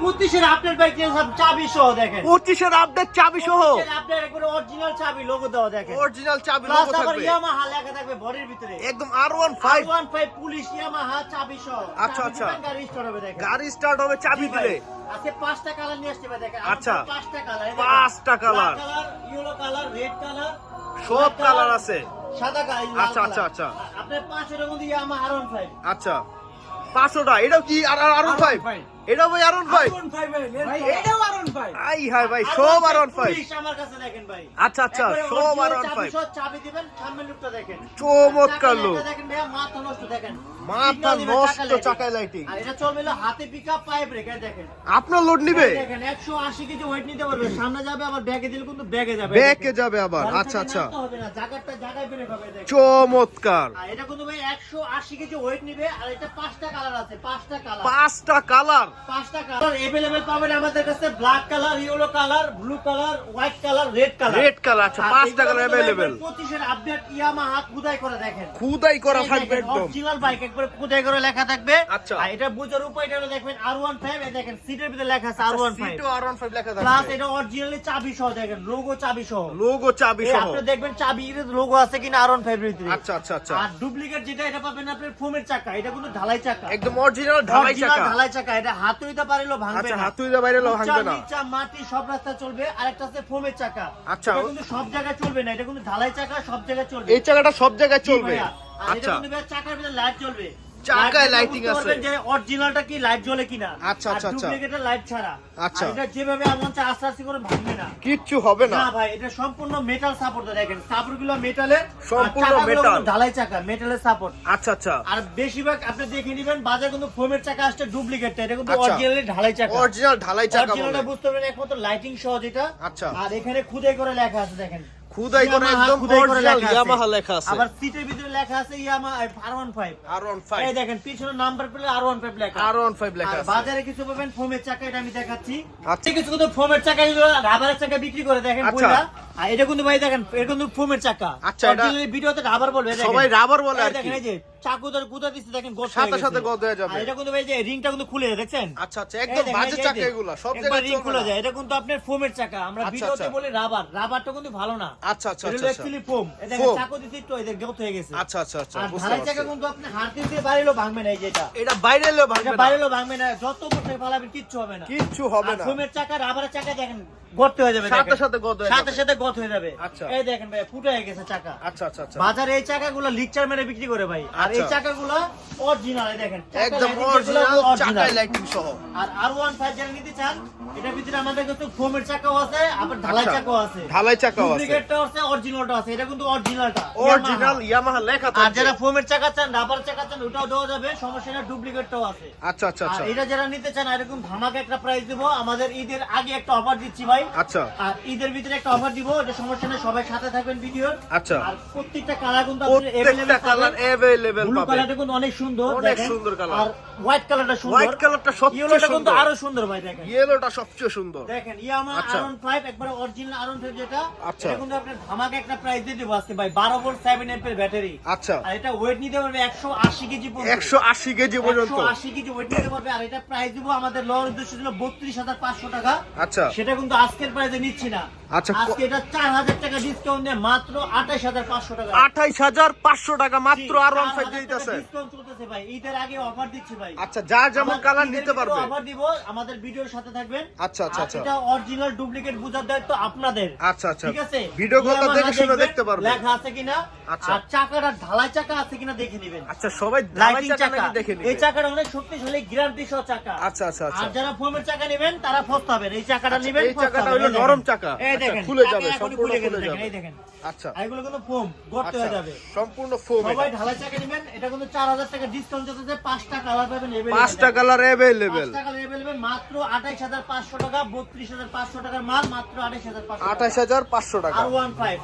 পঁচিশের update bike সব চাবি সহ দেখেন? পঁচিশের আপডেট চাবি সহ? আপডেট একবারে অরিজিনাল চাবি লোগো দেওয়া দেখেন। অরিজিনাল চাবি লোগো থাকবে। ইয়ামাহা লেখা থাকবে বডির ভিতরে। একদম আর one five one five police Yamaha চাবি সহ। আচ্ছা, আচ্ছা। গাড়ি স্টার্ট হবে দেখেন। গাড়ি স্টার্ট হবে চাবি দিলে আজকে পাঁচটা কালার নিয়ে আসতে পারে দেখেন। আচ্ছা। পাঁচটা কালার পাঁচটা colour yellow colour red colour সব কালার আছে। সাদা কালার আচ্ছা, আচ্ছা, আচ্ছা। আপনার মধ্যে ইয়ামাহা আচ্ছা। পাঁচশোটা এটাও কি আর আর ওয়ান ফাইভ এটাও ভাই। আর ওয়ান ফাইভ আই হাই ভাই সব আর ওয়ান ফাইভ পুলিশ আমার কাছে দেখেন ভাই। আচ্ছা আচ্ছা সব আর original ওয়ান চাবি দিবেন সামনের লুকটা দেখেন। চমৎকার লোক। দেখেন ভাইয়া মাথা নষ্ট দেখেন। মাথা নষ্ট চাকায় লাইটিং আর এটা চলবে হাতে পিকআপ পায়ে ব্রেক দেখেন। আপনার লোড নিবে? দেখেন 180 কেজি ওয়েট নিতে পারবে। সামনে যাবে আবার ব্যাগে দিলে কিন্তু ব্যাগে যাবে। ব্যাকে যাবে আবার। আচ্ছা আচ্ছা। হবে না জায়গাটা জায়গায় ব্রেক হবে দেখেন। চমৎকার। আর এটা কিন্তু ভাই 180 কেজি ওয়েট নিবে আর এটা পাঁচটা কালার আছে পাঁচটা কালার পাঁচটা কালার পাঁচটা কালার अवेलेबल পাবেন আমাদের কাছে black colour yellow colour blue colour white colour red colour red colour আচ্ছা পাঁচটা কালার অ্যাভেলেবেল 25 এর আপডেট ইয়ামাহা খুদাই করে দেখেন খুদাই করা থাকবে একদম অরিজিনাল বাইক একবার খুদাই করে লেখা থাকবে আচ্ছা। আর এটা বুঝার উপায়টা হলো দেখবেন R15 এই দেখেন সিটের ভিতরে লেখা আছে R15 সিটো আর ওয়ান ফাইভ লেখা প্লাস থাকবে এটা অরিজিনালি চাবি সহ দেখেন লোগো চাবি সহ লোগো চাবি এই সহ আপনি দেখবেন চাবি লোগো আছে কিনা R15 এর ভিতরে আচ্ছা আচ্ছা আচ্ছা আর ডুপ্লিকেট যেটা এটা পাবেন আপনার ফোমের চাকা এটা কিন্তু ঢালাই চাকা একদম অরিজিনাল ঢালাই Original চাকা ঢালাই চাকা এটা হাত হইতে পারলেও ভাঙবে আচ্ছা না। হাত তুইতে বাইরে লো ভাঙবে না। নিচা, মাটি সব রাস্তা চলবে আর একটা আছে ফোমের চাকা। আচ্ছা। এটা কিন্তু সব জায়গায় চলবে না এটা কিন্তু ঢালাই চাকা সব জায়গায় চলবে। এই চাকাটা সব জায়গায় চলবে। আচ্ছা। চাকার ভিতরে লাইট জ্বলবে। চাকায় লাইট আছে। যে অরিজিনালটা কি লাইট জ্বলে কিনা আচ্ছা, আচ্ছা, আচ্ছা। ডুপ্লিকেটের লাইট ছাড়া আচ্ছা। এটা যেভাবে চা আস্তে আস্তে করে ভাঙবে না কিচ্ছু হবে না না ভাই এটা সম্পূর্ণ মেটাল সাপোর্ট দেখেন সাপোর্টগুলো মেটালের সম্পূর্ণ metal। ঢালাই চাকা মেটালের সাপোর্ট আচ্ছা আচ্ছা আর বেশিরভাগ আপনি দেখে নিবেন বাজারে কিন্তু ফোমের চাকা আসছে ডুপ্লিকেটটা এটা কিন্তু আচ্ছা। অরিজিনালি ঢালাই চাকা অরিজিনাল ঢালাই চাকা অরিজিনালটা বুঝতে পারবেন একমাত্র লাইটিং সহ যেটা আচ্ছা। আর এখানে খুদাই করে লেখা আছে দেখেন খুদাই করে একদম অরিজিনাল ইয়ামাহা লেখা আছে। আবার সিটের ভিতরে লেখা আছে ইয়ামা এই দেখেন পিছনে নাম্বার প্লেট লেখা। লেখা আর আছে। বাজারে কিছু পাবেন ফোমের চাকা এটা আমি দেখাচ্ছি। আচ্ছা। কিছু কিন্তু ফোমের চাকা রাবারের চাকা বিক্রি করে দেখেন আচ্ছা। বইলা আর এটা কিন্তু ভাই দেখেন এটা কিন্তু ফোমের চাকা। আচ্ছা, এটা- ভিডিওতে রাবার বলবে সবাই রাবার বলে আর কি। দেখেন এই যে চাকু ধরে গুঁতা দেখেন গর্ত সাথে সাথে গেছে। হয়ে যাবে। এটা কিন্তু ভাই যে রিংটা কিন্তু খুলে যায়, দেখছেন? আচ্ছা আচ্ছা এই একদম বাজে চাকা এগুলা সব একবার জায়গায় ring খুলে যায় এটা কিন্তু আপনার ফোমের চাকা। আমরা আচ্ছা, ভিডিওতে আচ্ছা। বলি রাবার রাবারটা কিন্তু ভালো না। আচ্ছা আচ্ছা এটা আচ্ছা আচ্ছা। Actually foam. এই চাকু দিতে একটু এই যে হয়ে গেছে। আচ্ছা আচ্ছা আচ্ছা আর বুঝতে চাকা কিন্তু আপনি হাত দিয়ে বাইরেও ভাঙবে না এই যেটা। এটা বাইরে ভাঙবে না। বাইরেও ভাঙবে না যত মোটে ফালাবেন কিচ্ছু হবে না। কিচ্ছু হবে না। ফোমের চাকা রাবারের চাকা দেখেন গর্ত হয়ে যাবে সাথে সাথে হয়ে সাথে সাথে গত হয়ে যাবে। আচ্ছা। এই দেখেন ভাই ফুটে গেছে চাকা। আচ্ছা আচ্ছা আচ্ছা। বাজারে এই চাকাগুলো লিকচার মেরে বিক্রি করে ভাই। আর এই আচ্ছা। চাকাগুলো অরিজিনাল দেখেন। একদম অরিজিনাল চাকা লাইটিং সহ। আর আর ওয়ান ফাইভ যারা নিতে চান এটার ভিতরে আমাদের কাছে ফোমের চাকাও আছে আবার ঢালাই আচ্ছা, চাকাও আছে। ঢালাই চাকাও আছে। ডুপ্লিকেটটাও আছে অরিজিনালটা আছে এটা কিন্তু অরিজিনালটা অরিজিনাল ইয়ামাহা লেখা আর যারা ফোমের চাকা চান রাবার চাকা চান ওটাও দেওয়া যাবে সমস্যা না ডুপ্লিকেটটাও আছে। আচ্ছা আচ্ছা আর আচ্ছা এটা যারা নিতে চান এরকম ধামাকা একটা প্রাইস দেবো আমাদের ঈদের আগে একটা অফার দিচ্ছি ভাই। আচ্ছা। আর ঈদের ভিতরে একটা অফার দিব এটা সমস্যা নেই সবাই সাথে থাকবেন ভিডিওর। আচ্ছা। আর প্রত্যেকটা কালার কিন্তু আপনি কালার অ্যাভেলেবেল ব্লু পাবে কালারটা কিন্তু অনেক সুন্দর অনেক সুন্দর colour। আর হোয়াইট কালারটা সুন্দর। হোয়াইট কালারটা সবচেয়ে ইয়েলোটা কিন্তু আরও সুন্দর ভাই দেখেন। ইয়েলোটা সবচেয়ে সুন্দর। দেখেন ইয়ামা আচ্ছা। আরন 5 একবারে অরিজিনাল আরন 5 যেটা আচ্ছা। এটা কিন্তু আপনার ধামাকা একটা প্রাইস দিয়ে দেব আজকে ভাই 12 ভোল্ট 7 অ্যাম্পের ব্যাটারি আচ্ছা। আর এটা ওয়েট নিতে পারবে 180 কেজি পর্যন্ত। একশো আশি কেজি পর্যন্ত। 180 কেজি ওয়েট নিতে পারবে আর এটা প্রাইস দিব আমাদের লর উদ্দেশ্য ছিল 32500 টাকা। আচ্ছা। সেটা কিন্তু আজকের প্রাইসে নিচ্ছি না। আচ্ছা, আজকে এটা 4000 টাকা ডিসকাউন্ট দিয়ে মাত্র 28500 টাকা। আঠাইশ হাজার পাঁচশো টাকা মাত্র আর ওয়ান ফাইভ দিতেছে। ডিসকাউন্ট চলতেছে ভাই ঈদের আগে অফার দিচ্ছি ভাই। আচ্ছা যার যেমন কালার নিতে পারবে। অফার দিব আমাদের ভিডিওর সাথে থাকবেন। আচ্ছা, আচ্ছা, আচ্ছা। এটা অরিজিনাল ডুপ্লিকেট বুঝার দায়িত্ব আপনাদের। আচ্ছা আচ্ছা। ঠিক আছে? ভিডিও কল দেখে শুনে দেখতে পারবে। লেখা আছে কিনা? আচ্ছা। আর চাকাটা ঢালাই চাকা আছে কিনা দেখে নেবেন। আচ্ছা সবাই ঢালাই চাকা দেখে নিবে? এই চাকাটা অনেক শক্তিশালী গ্যারান্টি সহ চাকা। আচ্ছা আচ্ছা আচ্ছা। আর যারা ফোমের চাকা নেবেন তারা ফস্তাবেন। এই চাকাটা আচ্ছা, নেবেন এই চাকাটা হলো নরম চাকা। আচ্ছা, খুলে যাবে, সম্পূর্ণ খুলে যাবে। আচ্ছা। এগুলো কিন্তু ফোম গর্ত আচ্ছা হয়ে যাবে। সম্পূর্ণ ফোম সবাই ঢালাই চাকা নেবেন এটা কিন্তু চার হাজার টাকা ডিসকাউন্ট চলতেছে পাঁচটা কালার পাবেন available। পাঁচটা কালার অ্যাভেলেবেল পাঁচটা কালার available, মাত্র আঠাইশ হাজার পাঁচশো টাকা বত্রিশ হাজার পাঁচশো টাকার মাল মাত্র আঠাইশ হাজার পাঁচশো আঠাশ হাজার পাঁচশো টাকা। আর ওয়ান ফাইভ।